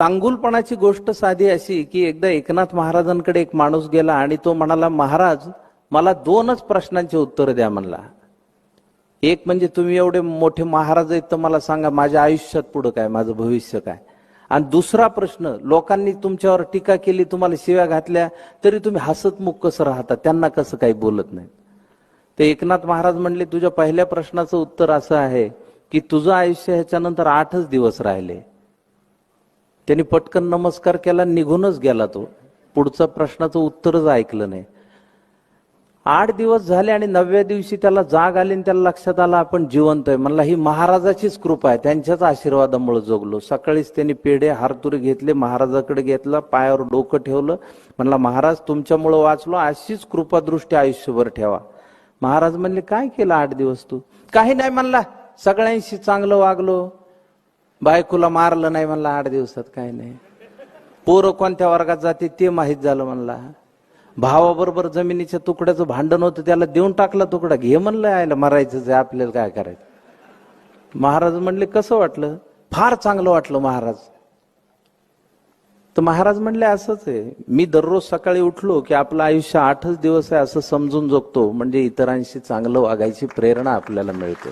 चांगुलपणाची गोष्ट साधी अशी की एकदा एकनाथ महाराजांकडे एक माणूस गेला आणि तो म्हणाला महाराज मला दोनच प्रश्नांची उत्तर द्या म्हणला. एक म्हणजे तुम्ही एवढे मोठे महाराज आहेत तर मला सांगा माझ्या आयुष्यात पुढं काय माझं भविष्य काय? आणि दुसरा प्रश्न लोकांनी तुमच्यावर टीका केली तुम्हाला शिव्या घातल्या तरी तुम्ही हसतमुख कसं राहता त्यांना कसं काही बोलत नाही? ते एकनाथ महाराज म्हणले तुझ्या पहिल्या प्रश्नाचं उत्तर असं आहे की तुझं आयुष्य ह्याच्यानंतर आठच दिवस राहिले. त्यांनी पटकन नमस्कार केला निघूनच गेला तो. पुढचा प्रश्नाचं उत्तरच ऐकलं नाही. आठ दिवस झाले आणि नवव्या दिवशी त्याला जाग आली आणि त्याला लक्षात आलं आपण जिवंत आहे. म्हणला ही महाराजाचीच कृपा आहे. त्यांच्याच आशीर्वादामुळे जगलो. सकाळीच त्यांनी पेढे हारतुरे घेतले महाराजाकडे घेतला पायावर डोकं ठेवलं. म्हणला महाराज तुमच्यामुळं वाचलो. अशीच कृपादृष्टी आयुष्यभर ठेवा. महाराज म्हणले काय केलं आठ दिवस तू? काही नाही म्हणला सगळ्यांशी चांगलं वागलो. बायकोला मारलं नाही म्हणला आठ दिवसात काय नाही. पोरं कोणत्या वर्गात जाते ते माहीत झालं म्हणला. भावाबरोबर जमिनीच्या तुकड्याचं भांडण होतं त्याला देऊन टाकला तुकडा. घे म्हणलं आयला मरायचं आहे आपल्याला काय करायचं. महाराज म्हणले कसं वाटलं? फार चांगलं वाटलं महाराज. तर महाराज म्हणले असंच आहे. मी दररोज सकाळी उठलो की आपलं आयुष्य आठच दिवस आहे असं समजून जगतो. म्हणजे इतरांशी चांगलं वागायची प्रेरणा आपल्याला मिळते.